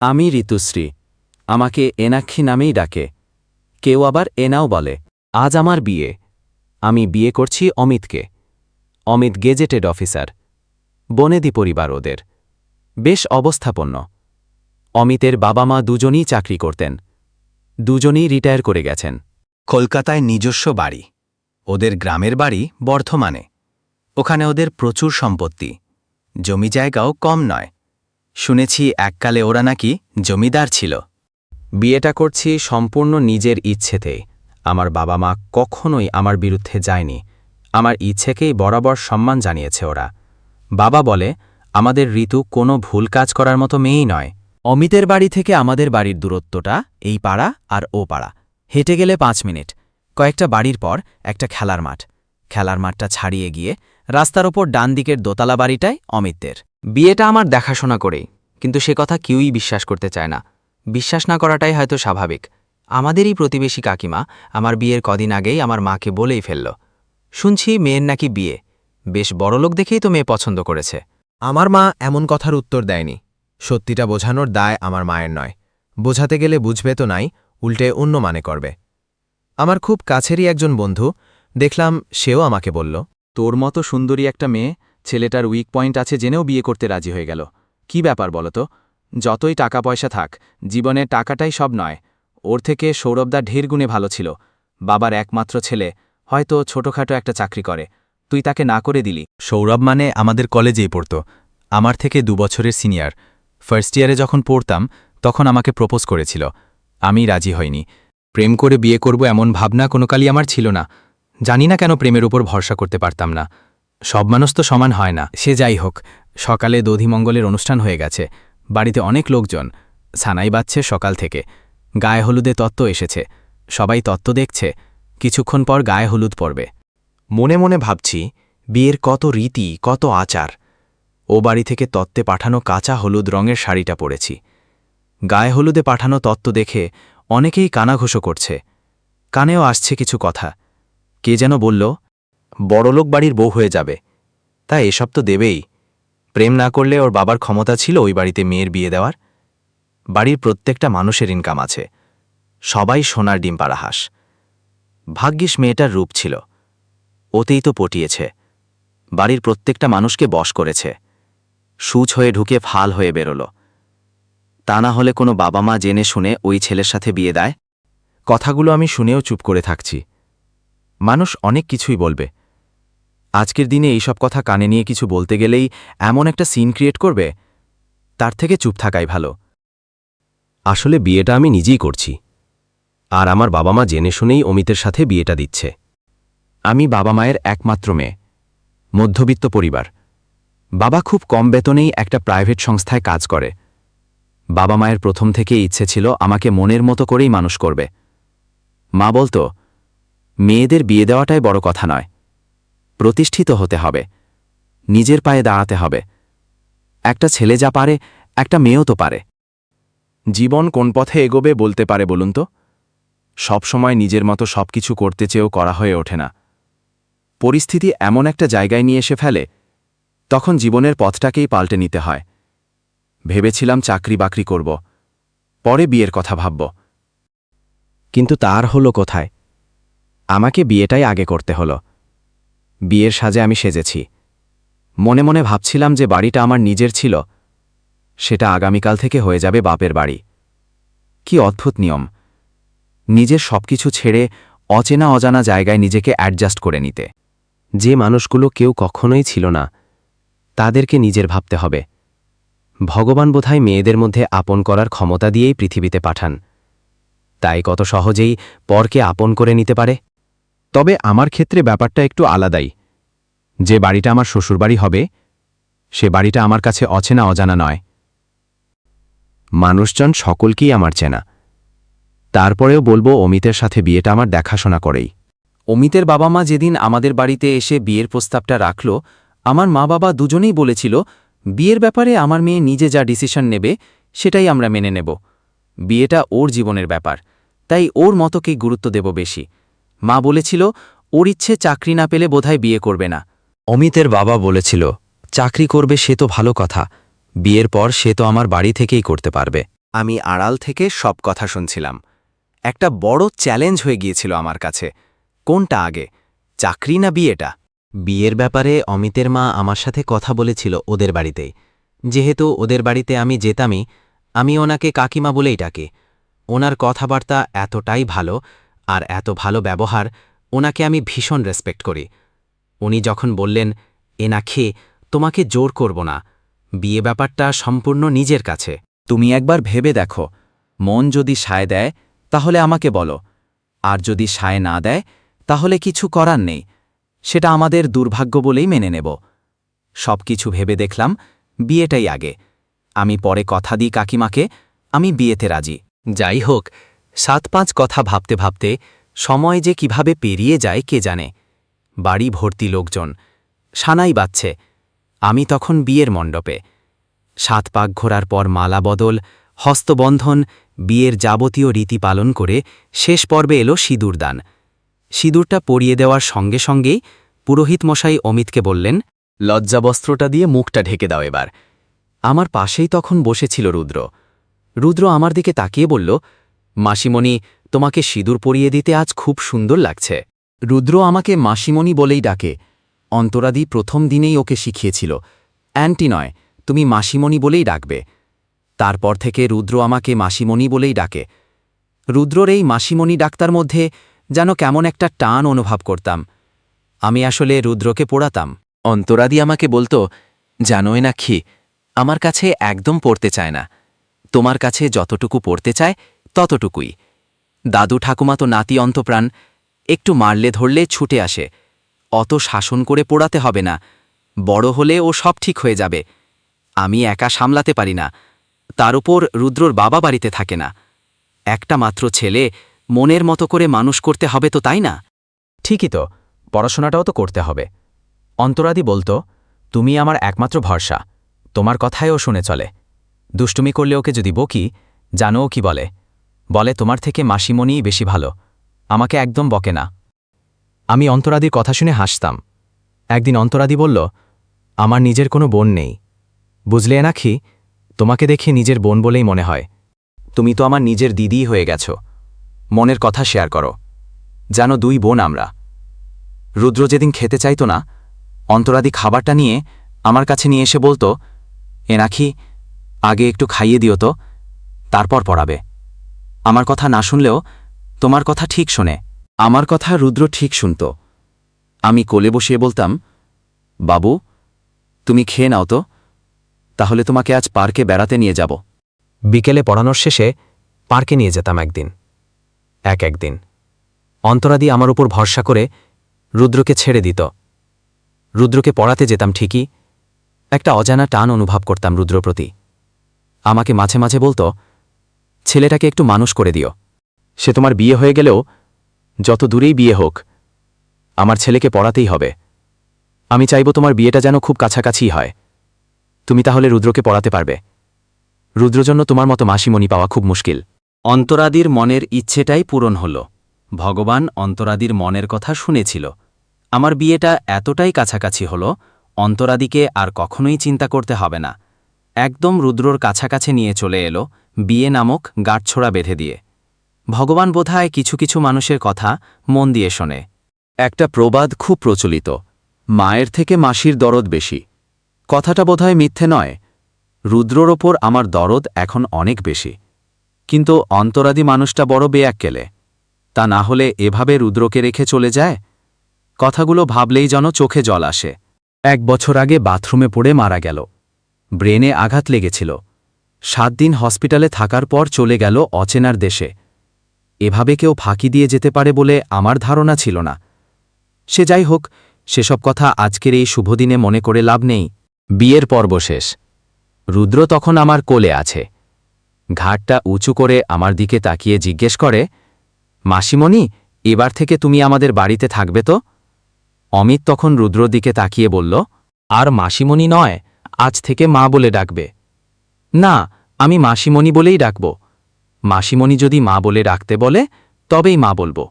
আমি ঋতুশ্রী। আমাকে এনাক্ষী নামেই ডাকে। কেউ আবার এনাও বলে, আজ আমার বিয়ে। আমি বিয়ে করছি অমিতকে। Amit gazetted officer. বনেদি পরিবার ওদের। বেশ অবস্থাপন্ন। অমিতের বাবা মা দুজনই চাকরি করতেন। দুজনই রিটায়ার করে গেছেন। কলকাতায় নিজস্ব বাড়ি। ওদের গ্রামের বাড়ি বর্ধমানে। ওখানে ওদের প্রচুর সম্পত্তি। জমি জায়গাও কম নয়। শুনেছি এককালে ওরা নাকি জমিদার ছিল। বিয়েটা করছি সম্পূর্ণ নিজের ইচ্ছেতেই। আমার বাবা মা কখনোই আমার বিরুদ্ধে যায়নি। আমার ইচ্ছেকেই বরাবর সম্মান জানিয়েছে ওরা। বাবা বলে, আমাদের ঋতু কোনো ভুল কাজ করার মতো মেয়েই নয়। অমিতের বাড়ি থেকে আমাদের বাড়ির দূরত্বটা এই পাড়া আর ও পাড়া। হেঁটে গেলে পাঁচ মিনিট। কয়েকটা বাড়ির পর একটা খেলার মাঠ। খেলার মাঠটা ছাড়িয়ে গিয়ে রাস্তার ওপর ডান দিকের দোতলা বাড়িটায় অমিতদের। বিয়েটা আমার দেখাশোনা করেই কিন্তু সে কথা কেউই বিশ্বাস করতে চায় না। বিশ্বাস না করাটাই হয়তো স্বাভাবিক। আমাদেরই প্রতিবেশী কাকিমা আমার বিয়ের কদিন আগেই আমার মাকে বলেই ফেলল। শুনছি মেয়ের নাকি বিয়ে। বেশ বড়লোক দেখেই তো মেয়ে পছন্দ করেছে। আমার মা এমন কথার উত্তর দেয়নি। সত্যিটা বোঝানোর দায় আমার মায়ের নয়। বোঝাতে গেলে বুঝবে তো নাই উল্টে অন্য মানে করবে। আমার খুব কাছেরই একজন বন্ধু দেখলাম সেও আমাকে বলল তোর মতো সুন্দরী একটা মেয়ে ছেলেটার উইক পয়েন্ট আছে জেনেও বিয়ে করতে রাজি হয়ে গেল। কি ব্যাপার বলতো? যতই টাকা পয়সা থাক জীবনে টাকাটাই সব নয়। ওর থেকে সৌরভদা ঢের গুণে ভালো ছিল। বাবার একমাত্র ছেলে, হয়তো ছোটখাটো একটা চাকরি করে। তুই তাকে না করে দিলি। সৌরভ মানে আমাদের কলেজেই পড়ত। আমার থেকে দু বছরের সিনিয়র। ফার্স্ট ইয়ারে যখন পড়তাম, তখন আমাকে প্রপোজ করেছিল। আমি রাজি হইনি। প্রেম করে বিয়ে করব এমন ভাবনা কোনো কালই আমার ছিল না। জানি না কেন প্রেমের উপর ভরসা করতে পারতাম না। সব মানুষ তো সমান হয় না। সে যাই হোক, সকালে দধিমঙ্গলের অনুষ্ঠান হয়ে গেছে। বাড়িতে অনেক লোকজন সানাই বাজছে সকাল থেকে। গায়ে হলুদে তত্ত্ব এসেছে। সবাই তত্ত্ব দেখছে। কিছুক্ষণ পর গায়ে হলুদ পড়বে। মনে মনে ভাবছি, বিয়ের কত রীতি, কত আচার। ও বাড়ি থেকে তত্ত্বে পাঠানো কাঁচা হলুদ রঙের শাড়িটা পরেছি। গায়ে হলুদে পাঠানো তত্ত্ব দেখে অনেকেই কানাঘুষো করছে। কানেও আসছে কিছু কথা। কে যেন বলল বড়লোক বাড়ির বউ হয়ে যাবে। তা এসব তো দেবেই। প্রেম না করলে ওর বাবার ক্ষমতা ছিল ওই বাড়িতে মেয়ের বিয়ে দেওয়ার। বাড়ির প্রত্যেকটা মানুষের ইনকাম আছে। সবাই সোনার ডিম পাড়া হাঁস ভাগ্যিস মেয়েটার রূপ ছিল। ওতেই তো পটিয়েছে। বাড়ির প্রত্যেকটা মানুষকে বশ করেছে। সুচ হয়ে ঢুকে ফাল হয়ে বেরোল। তা না হলে কোনো বাবা মা জেনে শুনে ওই ছেলের সাথে বিয়ে দেয়? কথাগুলো আমি শুনেও চুপ করে থাকছি। মানুষ অনেক কিছুই বলবে। আজকের দিনে এইসব কথা কানে নিয়ে কিছু বলতে গেলেই এমন একটা সিন ক্রিয়েট করবে, তার থেকে চুপ থাকাই ভালো। আসলে বিয়েটা আমি নিজেই করছি। আর আমার বাবা মা জেনে শুনেই অমিতের সাথে বিয়েটা দিচ্ছে। আমি বাবা মায়ের একমাত্র মেয়ে, মধ্যবিত্ত পরিবার। বাবা খুব কম বেতনেই একটা প্রাইভেট সংস্থায় কাজ করে। বাবা মায়ের প্রথম থেকে ইচ্ছে ছিল আমাকে মনের মতো করেই মানুষ করবে। মা বলতো, মেয়েদের বিয়ে দেওয়াটাই বড় কথা নয়। প্রতিষ্ঠিত হতে হবে। নিজের পায়ে দাঁড়াতে হবে। একটা ছেলে যা পারে, একটা মেয়েও তো পারে। জীবন কোন পথে এগোবে বলতে পারে বলুন তো? সবসময় নিজের মতো সবকিছু করতে চেয়েও করা হয়ে ওঠে না। পরিস্থিতি এমন একটা জায়গায় নিয়ে এসে ফেলে, তখন জীবনের পথটাকেই পাল্টে নিতে হয়। ভেবেছিলাম চাকরি বাকরি করব, পরে বিয়ের কথা ভাবব। কিন্তু তার হলো কোথায়? আমাকে বিয়েটাই আগে করতে হলো। বিয়ের সাজে আমি সেজেছি। মনে মনে ভাবছিলাম যে বাড়িটা আমার নিজের ছিল, সেটা আগামীকাল থেকে হয়ে যাবে বাপের বাড়ি। কি অদ্ভুত নিয়ম। নিজের সবকিছু ছেড়ে অচেনা অজানা জায়গায় নিজেকে অ্যাডজাস্ট করে নিতে। যে মানুষগুলো কেউ কখনোই ছিল না, তাদেরকে নিজের ভাবতে হবে। ভগবান বোধহয় মেয়েদের মধ্যে আপন করার ক্ষমতা দিয়েই পৃথিবীতে পাঠান। তাই কত সহজেই পরকে আপন করে নিতে পারে। তবে আমার ক্ষেত্রে ব্যাপারটা একটু আলাদাই। যে বাড়িটা আমার শ্বশুরবাড়ি হবে, সে বাড়িটা আমার কাছে অচেনা অজানা নয়। মানুষজন সকলকেই আমার চেনা। তারপরেও বলব অমিতের সাথে বিয়েটা আমার দেখাশোনা করেই। অমিতের বাবা মা যেদিন আমাদের বাড়িতে এসে বিয়ের প্রস্তাবটা রাখল, আমার মা বাবা দুজনেই বলেছিল, বিয়ের ব্যাপারে আমার মেয়ে নিজে যা ডিসিশন নেবে, সেটাই আমরা মেনে নেব। বিয়েটা ওর জীবনের ব্যাপার, তাই ওর মতকেই গুরুত্ব দেব বেশি। মা বলেছিল, ওর ইচ্ছে চাকরি না পেলে বোধহয় বিয়ে করবে না। অমিতের বাবা বলেছিল, চাকরি করবে সে তো ভালো কথা। বিয়ের পর সে তো আমার বাড়ি থেকেই করতে পারবে। আমি আড়াল থেকে সব কথা শুনছিলাম। একটা বড় চ্যালেঞ্জ হয়ে গিয়েছিল আমার কাছে। কোনটা আগে, চাকরি না বিয়েটা? বিয়ের ব্যাপারে অমিতের মা আমার সাথে কথা বলেছিল ওদের বাড়িতেই। যেহেতু ওদের বাড়িতে আমি যেতামই, আমি ওনাকে কাকিমা বলেই ডাকি। ওনার কথাবার্তা এতটাই ভালো আর এত ভালো ব্যবহার, ওনাকে আমি ভীষণ রেসপেক্ট করি। উনি যখন বললেন এনা খেয়ে তোমাকে জোর করব না। বিয়ে ব্যাপারটা সম্পূর্ণ নিজের কাছে। তুমি একবার ভেবে দেখো। মন যদি সায় দেয়, তাহলে আমাকে বলো। আর যদি সায় না দেয়, তাহলে কিছু করার নেই। সেটা আমাদের দুর্ভাগ্য বলেই মেনে নেব। সব কিছু ভেবে দেখলাম, বিয়েটাই আগে। আমি পরে কথা দিই কাকিমাকে, আমি বিয়েতে রাজি। যাই হোক সাত পাঁচ কথা ভাবতে ভাবতে সময় যে কীভাবে পেরিয়ে যায় কে জানে। বাড়ি ভর্তি লোকজন, সানাই বাচ্ছে আমি তখন বিয়ের মণ্ডপে। সাত পাক ঘোরার পর মালা বদল, হস্তবন্ধন, বিয়ের যাবতীয় রীতি পালন করে শেষ পর্বে এলো সিঁদুরদান সিঁদুরটা পরিয়ে দেওয়ার সঙ্গে সঙ্গেই পুরোহিত মশাই অমিতকে বললেন, লজ্জাবস্ত্রটা দিয়ে মুখটা ঢেকে দাও এবার। আমার পাশেই তখন বসেছিল রুদ্র। রুদ্র আমার দিকে তাকিয়ে বলল মাসিমণি, তোমাকে সিঁদুর পরিয়ে দিতে আজ খুব সুন্দর লাগছে। রুদ্র আমাকে মাসিমণি বলেই ডাকে। অন্তরাদি প্রথম দিনেই ওকে শিখিয়েছিল। অ্যান্টি নয়, তুমি মাসিমণি বলেই ডাকবে। তারপর থেকে রুদ্র আমাকে মাসিমণি বলেই ডাকে। রুদ্রর এই মাসিমণি ডাক্তার মধ্যে যেন কেমন একটা টান অনুভব করতাম। আমি আসলে রুদ্রকে পড়াতাম। অন্তরাদি আমাকে বলতো, জানোই না খি আমার কাছে একদম পড়তে চায় না। তোমার কাছে যতটুকু পড়তে চায় ততটুকুই। দাদু ঠাকুমা তো নাতি অন্তপ্রাণ, একটু মারলে ধরলে ছুটে আসে। অত শাসন করে পোড়াতে হবে না, বড় হলে ও সব ঠিক হয়ে যাবে। আমি একা সামলাতে পারি না, তার উপর রুদ্রর বাবা বাড়িতে থাকে না। একটা মাত্র ছেলে, মনের মতো করে মানুষ করতে হবে তো তাই না? ঠিকই তো, পড়াশোনাটাও তো করতে হবে। অন্তরাদি বলতো, তুমি আমার একমাত্র ভরসা, তোমার কথায়ও শুনে চলে। দুষ্টুমি করলে ওকে যদি বকি, জানো কি বলে। বলে, তোমার থেকে মাসিমণিই বেশি ভালো। আমাকে একদম বকে না। আমি অন্তরাদির কথা শুনে হাসতাম। একদিন অন্তরাদি বলল, আমার নিজের কোনো বোন নেই। বুঝলে নাকি তোমাকে দেখে নিজের বোন বলেই মনে হয়। তুমি তো আমার নিজের দিদিই হয়ে গেছ। মনের কথা শেয়ার করো। জানো দুই বোন আমরা। রুদ্র যেদিন খেতে চাইতো না, অন্তরাদি খাবারটা নিয়ে আমার কাছে নিয়ে এসে বলতো এনাখি আগে একটু খাইয়ে দিও তো, তারপর পড়াবে। আমার কথা না শুনলেও তোমার কথা ঠিক শোনে। আমার কথা রুদ্র ঠিক শুনত। আমি কোলে বসিয়ে বলতাম, বাবু, তুমি খেয়ে নাও তো, তাহলে তোমাকে আজ পার্কে বেড়াতে নিয়ে যাব। বিকেলে পড়ানোর শেষে পার্কে নিয়ে যেতাম একদিন, এক একদিন। অন্তরাদি আমার উপর ভরসা করে রুদ্রকে ছেড়ে দিত। রুদ্রকে পড়াতে যেতাম ঠিকই, একটা অজানা টান অনুভব করতাম রুদ্র প্রতি। আমাকে মাঝে মাঝে বলতো ছেলেটাকে একটু মানুষ করে দিও। সে তোমার বিয়ে হয়ে গেলেও যত দূরেই বিয়ে হোক, আমার ছেলেকে পড়াতেই হবে। আমি চাইব তোমার বিয়েটা যেন খুব কাছাকাছি হয়। তুমি তাহলে রুদ্রকে পড়াতে পারবে। রুদ্রজন্য তোমার মতো মাসিমণি পাওয়া খুব মুশকিল। অন্তরাদির মনের ইচ্ছেটাই পূরণ হল। ভগবান অন্তরাদির মনের কথা শুনেছিল। আমার বিয়েটা এতটাই কাছাকাছি হল, অন্তরাদিকে আর কখনোই চিন্তা করতে হবে না। একদম রুদ্রর কাছাকাছি নিয়ে চলে এলো বিয়ে নামক গাঁটছোড়া বেঁধে দিয়ে। ভগবান বোধহয় কিছু কিছু মানুষের কথা মন দিয়ে শোনে। একটা প্রবাদ খুব প্রচলিত, মায়ের থেকে মাসির দরদ বেশি। কথাটা বোধহয় মিথ্যে নয়, রুদ্রর ওপর আমার দরদ এখন অনেক বেশি। কিন্তু অন্তরাদি মানুষটা বড় বেয়াক্কেলে, তা না হলে এভাবে রুদ্রকে রেখে চলে যায়? কথাগুলো ভাবলেই যেন চোখে জল আসে। এক বছর আগে বাথরুমে পড়ে মারা গেল। ব্রেনে আঘাত লেগেছিল। সাত দিন হসপিটালে থাকার পর চলে গেল অচেনার দেশে। এভাবে কেউ ফাঁকি দিয়ে যেতে পারে বলে আমার ধারণা ছিল না। সে যাই হোক, সেসব কথা আজকের এই শুভদিনে মনে করে লাভ নেই। বিয়ের পর্ব শেষ। রুদ্র তখন আমার কোলে আছে। ঘাটটা উঁচু করে আমার দিকে তাকিয়ে জিজ্ঞেস করে, মাসিমণি, এবার থেকে তুমি আমাদের বাড়িতে থাকবে তো? অমিত তখন রুদ্র দিকে তাকিয়ে বলল, আর মাসিমণি নয়, আজ থেকে মা বলে ডাকবে। না, আমি মাসিমণি বলেই ডাকব। মাসিমণি যদি মা বলে ডাকতে বলে, তবেই মা বলব।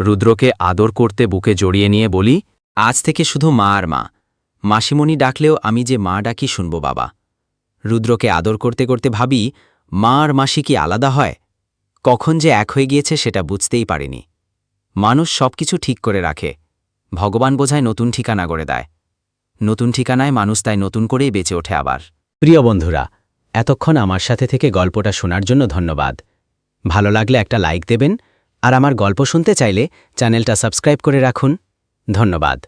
রুদ্রকে আদর করতে বুকে জড়িয়ে নিয়ে বলি, আজ থেকে শুধু মা আর মা। মাসিমণি ডাকলেও আমি যে মা ডাকি শুনব বাবা। রুদ্রকে আদর করতে করতে ভাবি, মা আর মাসি কি আলাদা হয়? কখন যে এক হয়ে গিয়েছে সেটা বুঝতেই পারিনি। মানুষ সবকিছু ঠিক করে রাখে। ভগবান বোঝায় নতুন ঠিকানা গড়ে দেয়। নতুন ঠিকানায় মানুষ তাই নতুন করেই বেঁচে ওঠে আবার। প্রিয় বন্ধুরা এতক্ষণ আমার সাথে থেকে গল্পটা শোনার জন্য ধন্যবাদ। ভালো লাগলে একটা লাইক দেবেন, আর আমার গল্প শুনতে চাইলে চ্যানেলটা সাবস্ক্রাইব করে রাখুন। ধন্যবাদ।